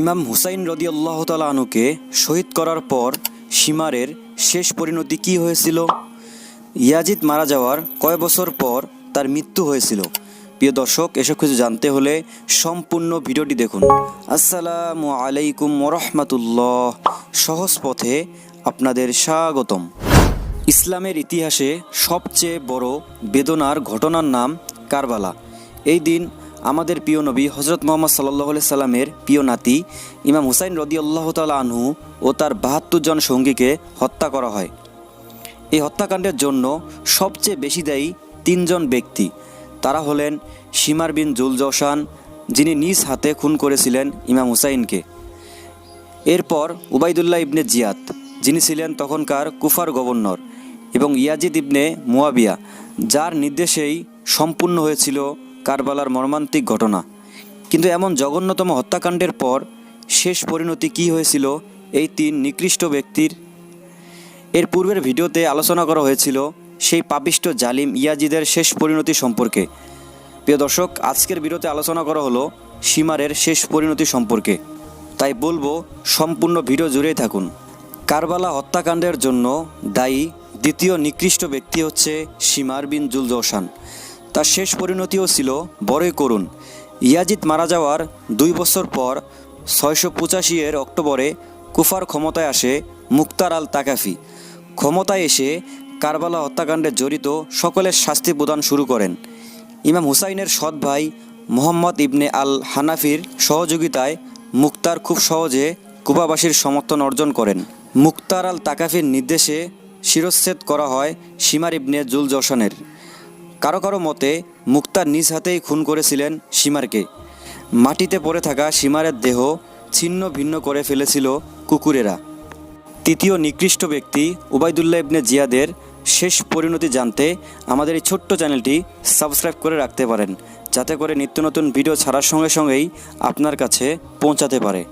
ইমাম হুসাইন রদিয়াল্লাহ তালা আনুকে শহীদ করার পর সীমারের শেষ পরিণতি কি হয়েছিল? ইয়াজিদ মারা যাওয়ার কয় বছর পর তার মৃত্যু হয়েছিল? প্রিয় দর্শক, এসব কিছু জানতে হলে সম্পূর্ণ ভিডিওটি দেখুন। আসসালামু আলাইকুম ওরহমাতুল্লাহ সহজ পথে আপনাদের স্বাগতম। ইসলামের ইতিহাসে সবচেয়ে বড় বেদনার ঘটনার নাম কারবালা। এই দিন আমাদের প্রিয় নবী হজরত মোহাম্মদ সাল্লাহ সাল্লামের প্রিয় নাতি ইমাম হুসাইন রদি আল্লাহ তালা আনহু ও তার বাহাত্তর জন সঙ্গীকে হত্যা করা হয়। এই হত্যাকাণ্ডের জন্য সবচেয়ে বেশি দায়ী তিনজন ব্যক্তি। তারা হলেন সীমার বিন জুল জসান যিনি নিজ হাতে খুন করেছিলেন ইমাম হুসাইনকে। এরপর উবাইদুল্লাহ ইবনে জিয়াদ, যিনি ছিলেন তখনকার কুফার গভর্নর, এবং ইয়াজিদ ইবনে মুয়াবিয়া, যার নির্দেশেই সম্পূর্ণ হয়েছিল কারবালার মর্মান্তিক ঘটনা। কিন্তু এমন জঘন্যতম হত্যাকাণ্ডের পর শেষ পরিণতি কী হয়েছিল এই তিন নিকৃষ্ট ব্যক্তির? এর পূর্বের ভিডিওতে আলোচনা করা হয়েছিল সেই পাপিষ্ট জালিম ইয়াজিদের শেষ পরিণতি সম্পর্কে। প্রিয় দর্শক, আজকের ভিডিওতে আলোচনা করা হলো সীমারের শেষ পরিণতি সম্পর্কে। তাই বলব, সম্পূর্ণ ভিডিও জুড়েই থাকুন। কারবালা হত্যাকাণ্ডের জন্য দায়ী দ্বিতীয় নিকৃষ্ট ব্যক্তি হচ্ছে সীমার বিন জুল জৌসান তার শেষ পরিণতিও ছিল বড়ই করুণ। ইয়াজিদ মারা যাওয়ার দুই বছর পর ছয়শো পঁচাশি এর অক্টোবরে কুফার ক্ষমতায় আসে মুক্তার আল তাকাফি। ক্ষমতায় এসে কারবালা হত্যাকাণ্ডে জড়িত সকলের শাস্তি প্রদান শুরু করেন। ইমাম হুসাইনের সৎ ভাই মোহাম্মদ ইবনে আল হানাফির সহযোগিতায় মুক্তার খুব সহজে কুবাবাসীর সমর্থন অর্জন করেন। মুক্তার আল তাকাফির নির্দেশে শিরচ্ছেদ করা হয় সীমার ইবনে জুল জশনের কারও কারও মতে, মুক্তার নিজ হাতেই খুন করেছিলেন সীমারকে। মাটিতে পড়ে থাকা সীমারের দেহ ছিন্ন ভিন্ন করে ফেলেছিল কুকুরেরা। তৃতীয় নিকৃষ্ট ব্যক্তি উবাইদুল্লাহ ইবনে জিয়াদের শেষ পরিণতি জানতে আমাদের এই ছোট্ট চ্যানেলটি সাবস্ক্রাইব করে রাখতে পারেন, যাতে করে নিত্য নতুন ভিডিও ছাড়ার সঙ্গে সঙ্গেই আপনার কাছে পৌঁছাতে পারে।